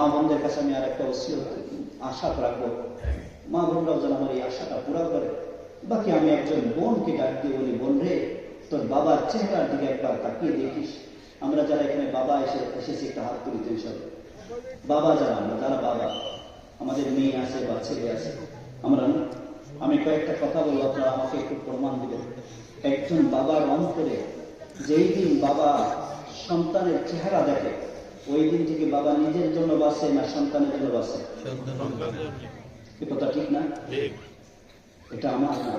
মা বোনদের কাছে আমি আর একটা ওসিয়ত আশা রাখব। মা বোনরাও যেন আমার এই আশাটা পুরা করে। বাকি আমি একজন বোনকে ডাক দিয়ে বলি, বোন রে, তোর বাবার চেহারার দিকে একবার তাকিয়ে দেখিস। আমরা যারা এখানে বাবা এসে, এসেছি, একটা হাত তুলি সব বাবা যারা, আমরা যারা বাবা। আমাদের মেয়ে আছে বা ছেলে আছে। আমরা আমি কয়েকটা কথা বলব, আপনারা আমাকে একটু প্রমাণ দিবেন। একজন বাবার অন্তরে যেই দিন বাবা সন্তানের চেহারা দেখে ওই দিন থেকে বাবা নিজের জন্য বাঁচে না সন্তানের জন্য বাঁচে এ কথা ঠিক না এটা আমার না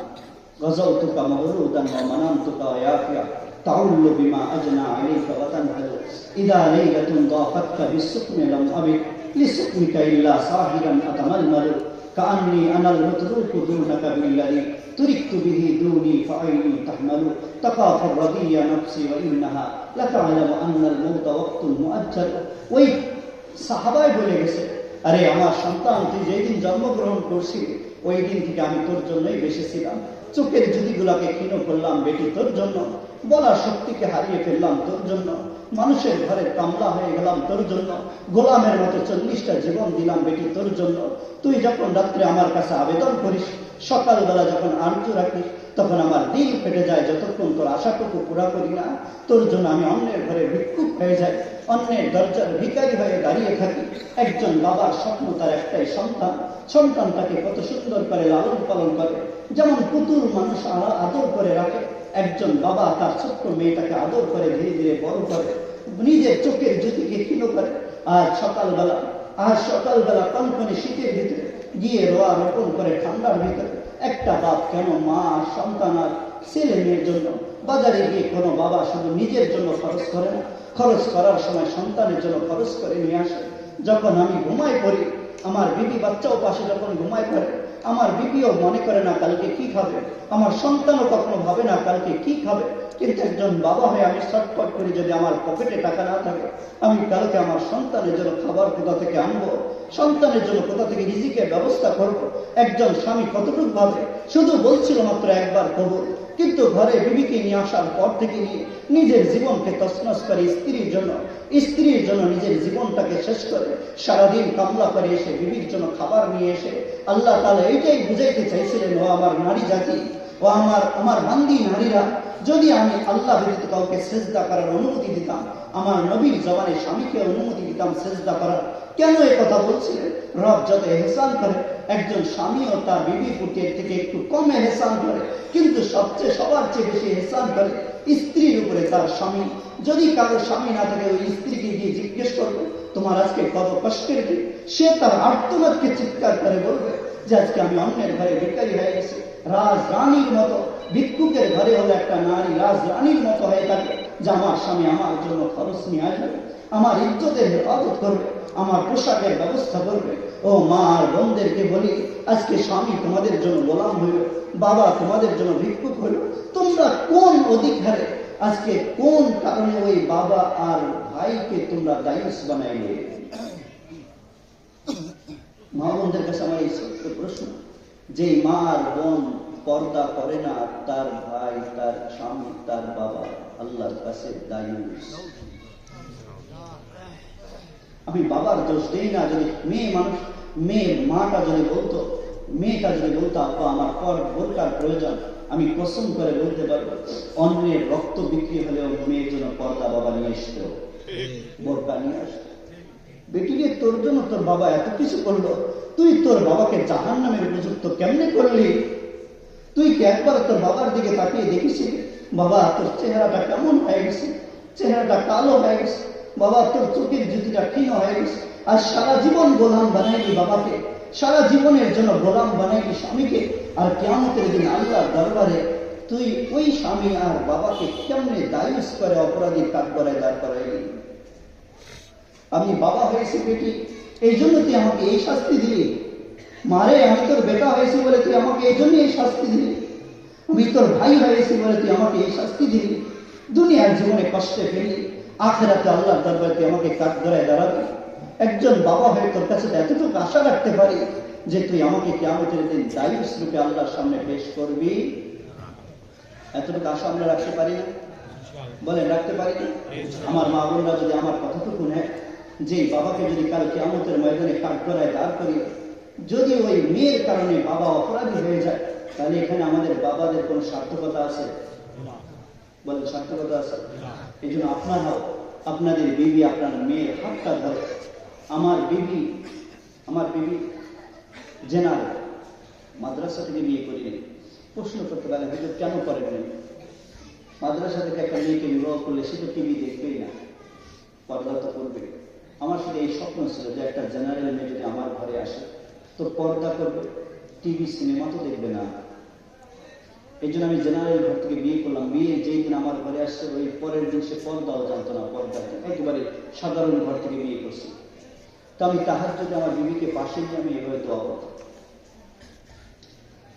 غزوتك مغرودا ومنامتك ويافيا تعل بما أجنى عليك وتنهل إذا ليلة ضافتك بالسكن لم أبد لسكنك إلا صاهرا أتململ كأني أنا المتروك دونك بالذي تركت به دوني فعيني تحمل تخاف الرضي نفسي وإنها لتعلم أن الموت وقت مؤجل ওই সাহাবায় বলে গেছে আরে আমার সন্তান তুই যেই দিন জন্মগ্রহণ করছিলি ওই দিন থেকে আমি তোর জন্যই বেঁচে ছিলাম চোখের জুদিগুলাকে ক্ষীণ করলাম বেটি তোর জন্য বলার শক্তিকে হারিয়ে ফেললাম তোর জন্য মানুষের ঘরে কামলা হয়ে গেলাম তোর জন্য। গোলামের মতো চল্লিশটা জীবন দিলাম বেটি তোর জন্য। তুই যখন রাত্রে আমার কাছে আবেদন করিস, সকালবেলা যখন আর্য রাখিস, তখন আমার দিল ফেটে যায়, যতক্ষণ তোর আশাটুকু পুরা করি না। তোর জন্য আমি অন্যের ঘরে ভিক্ষুক হয়ে যাই, অন্যের দরজার ভিকারি হয়ে দাঁড়িয়ে থাকি। একজন বাবার স্বপ্ন তার একটাই সন্তান। সন্তান তাকে কত সুন্দর করে লালন পালন করে। যেমন পুতুল মানুষ আদর করে রাখে একজন বাবা তার ছোট্ট মেয়েটাকে আদর করে ধীরে ধীরে বড় করে, নিজের চোখের জ্যোতিকে ক্ষীণ করে। আর সকালবেলা আর সকালবেলা কনকনে শীতের ভিতরে গিয়ে রোয়া রোপণ করে ঠান্ডার ভিতরে। একটা বাপ কেন মা সন্তান আর ছেলে মেয়ের জন্য? বাজারে গিয়ে কোনো বাবা শুধু নিজের জন্য খরচ করে না, খরচ করার সময় সন্তানের জন্য খরচ করে নিয়ে আসে। যখন আমি ঘুমাই পড়ি, আমার বিবি বাচ্চাও পাশে যখন ঘুমায় পড়ে আমার বিবিও মনে করে না কালকে কি খাবে। আমার সন্তানও কখনো ভাবে না কালকে কি খাবে। কিন্তু একজন বাবা হয়ে আমি সটপট করি যদি আমার পকেটে টাকা না থাকে, আমি কালকে আমার সন্তানের জন্য খাবার কোথা থেকে আনব? সন্তানের জন্য কোথা থেকে রিজিকের ব্যবস্থা করব? একজন স্বামী কতটুকু ভাবে? শুধু বলছিল মাত্র একবার কবুল। কিন্তু ঘরে বিবিকে নিয়ে আসার পর থেকে নিয়ে নিজের জীবনকে তছনছ করে স্ত্রীর জন্য স্ত্রীর জন্য নিজের জীবনটাকে শেষ করে সারাদিন কামলা করে এসে বিবির জন্য খাবার নিয়ে এসে আল্লাহ তাহলে এইটাই বুঝাইতে চাইছিলেন, ও আমার নারী জাতি, ও আমার আমার বান্দি নারীরা, যদি আমি আল্লাহ ব্যতীত কাউকে সেজদা করার অনুমতি দিতাম, আমার নবীর জবানে স্বামীকে অনুমতি দিতাম সেজদা করার কেন এ কথা বলছিলেন? রব যত এহসান করে, একজন স্বামীও তার বিবি ফুটের থেকে একটু কম এহসান করে। কিন্তু সবচেয়ে সবার চেয়ে বেশি এহসান করে স্ত্রীর উপরে তার স্বামী। যদি কারও স্বামী না থাকে, ওই স্ত্রীকে গিয়ে জিজ্ঞেস করবে, তোমার আজকে কত কষ্টের কি সে তার আর্তনাদকে চিৎকার করে বলবে যে, আজকে আমি অন্যের ঘরে বেকারি হয়ে গেছি। রাজ রানীর মতো, ভিক্ষুকের ঘরে হলো একটা নারী। রাজ রানীর মতো হয়ে থাকে। যে আমার স্বামী আমার জন্য খরচ নিয়ে আসবে, আমার ইজ্জতের হেফাজত করবে, আমার পোশাকের ব্যবস্থা করবে। ও মা আর বোনদেরকে বলি, আজকে স্বামী তোমাদের জন্য গোলাম হইল, বাবা তোমাদের জন্য ভিক্ষুক হইল, তোমরা কোন অধিকারে, আজকে কোন কারণে ওই বাবা আর ভাইকে তোমরা দায়ুস বানাইলে? মা বোনদের কাছে আমার এই প্রশ্ন যে মা আর বোন পর্দা করে না তার ভাই, তার স্বামী, তার বাবা আল্লাহর কাছে আমি বাবার দোষ দেই না, যদি মেয়ে মানুষ, মেয়ে মাটা যদি বলতো, মেয়েটা যদি বলতো, আব্বা, আমার পর বোরকার প্রয়োজন, আমি কসম করে বলতে পারব, অন্যের রক্ত বিক্রি হলেও মেয়ের জন্য পর্দা বাবা নিয়ে আসতো বোরকা নিয়ে আসতো বেটিকে তোর জন্য তোর বাবা এত কিছু করল, তুই তোর বাবাকে জাহান নামের উপযুক্ত কেমনে করলি? তুই কি একবার তোর বাবার দিকে তাকিয়ে দেখেছিলি বাবা, তোর চেহারাটা কেমন হয়ে গেছে? চেহারাটা কালো হয়ে গেছে। বাবা, তোর চোখের জুতিটা ক্ষীণ হয়ে গেছে। আর সারা জীবন গোলাম বানাইলি বাবাকে। সারা জীবনের জন্য গোলাম বানাইলি স্বামীকে। আর কেমতের দিন আল্লাহ দরবারে তুই ওই স্বামী আর বাবাকে কেমনে দায়ুস করে অপরাধী কাঠ করায় দাঁড় করাইলি? আমি বাবা হয়েছি বেটি। এই জন্য তুই আমাকে এই শাস্তি দিলি। মারে আমি তোর বেটা হয়েছি বলে তুই আমাকে এই জন্য এই শাস্তি দিলি। আমি তোর ভাই হয়েছি বলে তুই আমাকে এই শাস্তি দিলি। দুনিয়ার জীবনে কষ্টে ফেলি, আখেরাতে আল্লাহ দরবারে আমাকে কাঠ ধরায় দাঁড়াবি। একজন বাবা হয়ে তোর কাছে এতটুকু আশা রাখতে পারি যে তুই আমাকে কেমতের দিন দায়ুস রূপে আল্লাহর সামনে পেশ করবি। এতটুকু আশা আমরা রাখতে পারি? না বলেন, রাখতে পারি না আমার মা বোনরা যদি আমার কথাটুকু নেয় যে বাবাকে যদি কাল কেমতের ময়দানে কাঠ করায় দাঁড় করিয়ে যদি ওই মেয়ের কারণে বাবা অপরাধী হয়ে যায় তাহলে এখানে আমাদের বাবাদের কোনো সার্থকতা আছে? বলেন সার্থকতা আছে? এই জন্য আপনারাও আপনাদের বিবি আপনার মেয়ের হাতটা ধরে। আমার বিবি আমার বিবি জেনারেল মাদ্রাসা থেকে বিয়ে করিনি প্রশ্ন করতে পারে হুজুর কেন করেন মাদ্রাসা থেকে একটা মেয়েকে বিবাহ করলে সে তো টিভি দেখবেই না। পর্দা তো করবে আমার সাথে এই স্বপ্ন ছিল যে একটা জেনারেল মেয়ে যদি আমার ঘরে আসে তো পর্দা করবে, টিভি, সিনেমা তো দেখবে না। এই জন্য আমি জেনারেল ঘর থেকে বিয়ে করলাম। বিয়ে যেই দিন আমার ঘরে আসছে, ওই পরের দিন সে পর্দাও জানতো না পর্দা একেবারে সাধারণ ঘর থেকে বিয়ে করছি। তো আমি তাহার যদি আমার বিবিকে পাশে নিয়ে আমি এভাবে দোয়া করতাম।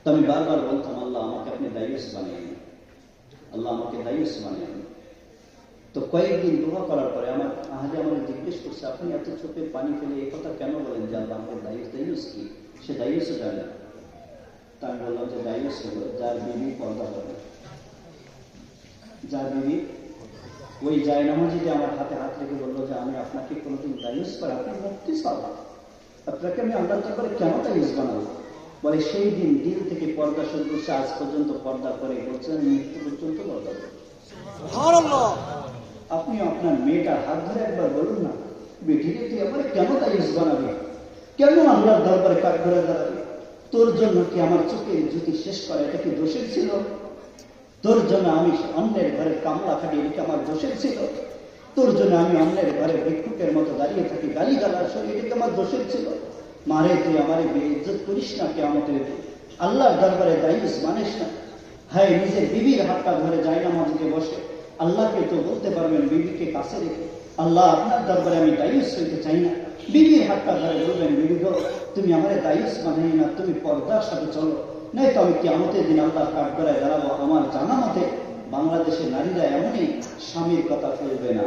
তো আমি বারবার বলতাম, আল্লাহ আমাকে আপনি দায়ুস বানিয়ে নিন আল্লাহ আমাকে দায়ুস বানিয়ে নিন তো কয়েকদিন দোয়া করার পরে আমার আহাজে আমাকে জিজ্ঞেস করছে, আপনি এত চোখে পানি ফেলে এই কথা কেন যে আমাকে দায়ুস দায়ুস কি? সে দায়ুসও জানে তা আমি বললাম যে দায়ুস হলো যার বিবি পর্দা করে। যার বিবি ওই জায়নামাজি যে আমার হাতে হাত রেখে বলল যে আমি আপনাকে কোনোদিন দায়ুস করে আপনি মুক্তি পাবো আপনাকে আমি আল্লাহ করে কেন দায়ুস বানাবো? বলে সেই দিন দিন থেকে পর্দা শুরু করছে আজ পর্যন্ত পর্দা করে বলছেন মৃত্যু পর্যন্ত পর্দা করে। আপনি আপনার মেয়েটার হাত ধরে একবার বলুন না বেটিকে তুই আমার কেন দায়ুস বানাবি? কেন আল্লাহর দরবারে কাঠ করে দাঁড়াবি তোর জন্য কি আমার চোখে জুতি শেষ করে? এটা কি দোষের ছিল? তোর জন্য আমি অন্যের ঘরে কামলা খাটি এটা আমার দোষের ছিল? তোর জন্য আমি অন্যের ঘরে ভিক্ষুকের মতো দাঁড়িয়ে থাকি গালি গালার সঙ্গে এটা আমার দোষের ছিল? মারে তুই আমারে ইজ্জত করিস না কে আমাদের আল্লাহর দরবারে দায়ুস মানিস না। হ্যাঁ নিজের বিবির হাতটা ধরে যায় না মাঝে বসে। আল্লাহকে তো বলতে পারবেন, বিবিকে কাছে রেখে। আল্লাহ আপনার দরবারে আমি দায়ুস হইতে চাই না। বিবির হাতটা ধরে বলবেন বিবি গো তুমি আমারে দায়ুস বানাই না তুমি পর্দার সাথে চলো। নাই তো আমি কেমতের দিন আল্লাহ কাঠ করায় দাঁড়াবো। আমার জানা মতে বাংলাদেশের নারীরা এমনই স্বামীর কথা ফেলবে না।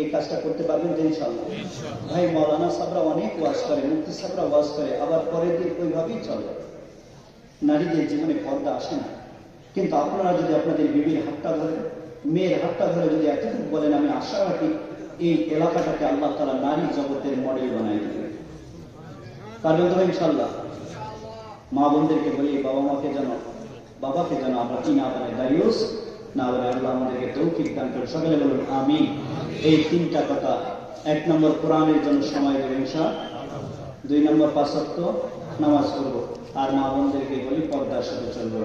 এই কাজটা করতে পারবেন তো ইনশাল্লাহ ভাই মৌলানা সাবরা অনেক ওয়াজ করে মুক্তি সাবরা ওয়াজ করে আবার পরের দিন ওইভাবেই চলে। নারীদের জীবনে পর্দা আসে না। কিন্তু আপনারা যদি আপনাদের বিবির হাতটা ধরে মেয়ের হাতটা ধরে যদি এতটুকু বলেন আমি আশা রাখি এই এলাকাটাকে আল্লাহ তারা নারী জগতের মডেল বানাই দেবে পারবেন তো ইনশাল্লাহ মা বোনদেরকে বলি, বাবা মাকে যেন, বাবাকে যেন আমরা কি না বলে দায়ুস না বলে আল্লাহ আমাদেরকে তৌফিক দান করে সকলে বলুন আমি এই তিনটা কথা, এক নম্বর কোরআনের জন্য সময় দেবে ইনশা দুই নম্বর পাঁচত্ব নামাজ পড়ব। আর মা বোনদেরকে বলি, পর্দার সাথে চলবো।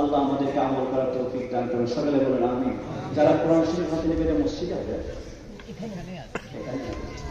আল্লাহ আমাদেরকে আমল করার তৌফিক দান করুন। সকলে বলুন আমি যারা কোরআন শরীফ হাতে নেবে মসজিদে হবে এখানে আছে।